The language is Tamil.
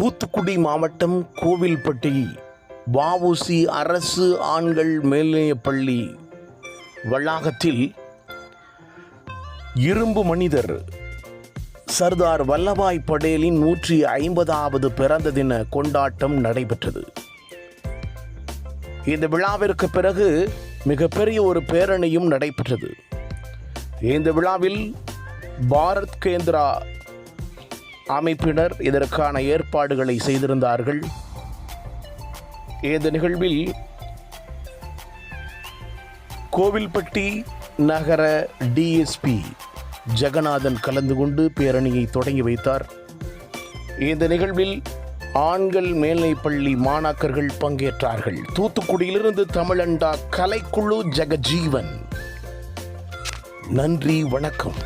தூத்துக்குடி மாவட்டம் கோவில்பட்டி வாவுசி அரசு ஆண்கள் மேல்நிலைப்பள்ளி வளாகத்தில் இரும்பு மனிதர் சர்தார் வல்லபாய் படேலின் நூற்றி ஐம்பதாவது பிறந்த தின கொண்டாட்டம் நடைபெற்றது. இந்த விழாவிற்கு பிறகு மிகப்பெரிய ஒரு பேரணியும் நடைபெற்றது. இந்த விழாவில் பாரத் கேந்திரா அமைப்பினர் இதற்கான ஏற்பாடுகளை செய்திருந்தார்கள். இந்த நிகழ்வில் கோவில்பட்டி நகர டிஎஸ்பி ஜெகநாதன் கலந்து கொண்டு பேரணியை தொடங்கி வைத்தார். இந்த நிகழ்வில் ஆண்கள் மேல்நிலைப்பள்ளி மாணாக்கர்கள் பங்கேற்றார்கள். தூத்துக்குடியிலிருந்து தமிழண்டா கலைக்குழு ஜெகஜீவன். நன்றி வணக்கம்.